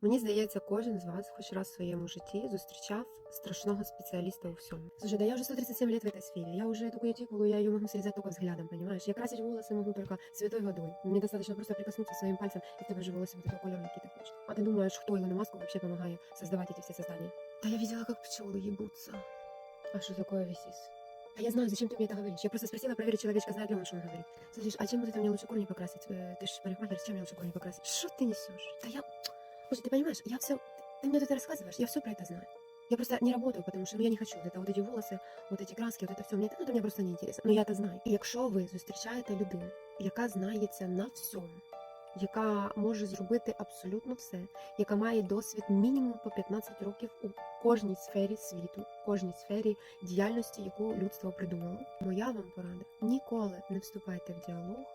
Мені здається, кожен з вас хоч раз в своєму житті зустрічав страшного специалиста у всем. Слушай, да я уже 137 лет в этой сфере. Я уже эту кутикулу, я ее могу срезать только взглядом, понимаешь? Я красить волосы могу только святой водой. Мне достаточно просто прикоснуться своим пальцем, и в тебе же волосы вот этого кольору, який ты хочешь. А ты думаешь, кто Илону Маску вообще помогает создавать эти все создания? Да я видела, как пчелы ебутся. А что такое висис? А я знаю, зачем ты мне это говоришь. Я просто спросила проверить человечка, знает ли он, что он говорит. Слышишь, а чем вот это мне лучше корни покрасить? Э, Ты же парикмахер, с чем мне лучше корни покрасить? Что ты несешь? Да я... Слушай, ты понимаешь, я все... Ты мне тут рассказываешь, я все про это знаю. Я просто не работаю, потому що ну, я не хочу. Вот это вот эти волоси, вот эти краски, вот это все. Мне, ну, это мне просто не интересно. Но я это знаю. І якщо ви зустрічаєте людину, яка знається на всьому, яка може зробити абсолютно все, яка має досвід мінімум по 15 років у кожній сфері світу, кожній сфері діяльності, яку людство придумало. Моя вам порада: ніколи не вступайте в діалог,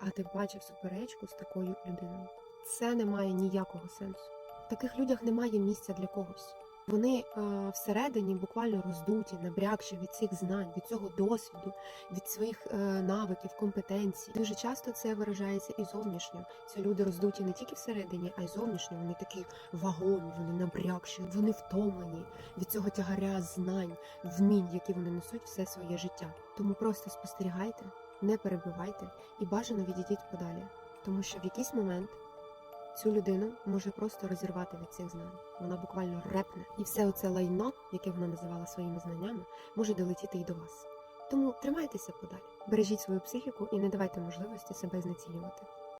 а тим паче в суперечку з такою людиною. Це не має ніякого сенсу. В таких людях немає місця для когось. Вони е, всередині буквально роздуті, набрякші від цих знань, від цього досвіду, від своїх е, навиків, компетенцій. Дуже часто це виражається і зовнішньо. Ці люди роздуті не тільки всередині, а й зовнішньо. Вони такі вагомі, вони набрякші, вони втомлені від цього тягаря знань, вмінь, які вони несуть все своє життя. Тому просто спостерігайте, не перебивайте і бажано відійдіть подалі, тому що в якийсь момент. Цю людину може просто розірвати від цих знань. Вона буквально репне, і все оце лайно, яке вона називала своїми знаннями, може долетіти і до вас. Тому тримайтеся подалі, бережіть свою психіку і не давайте можливості себе знецінювати.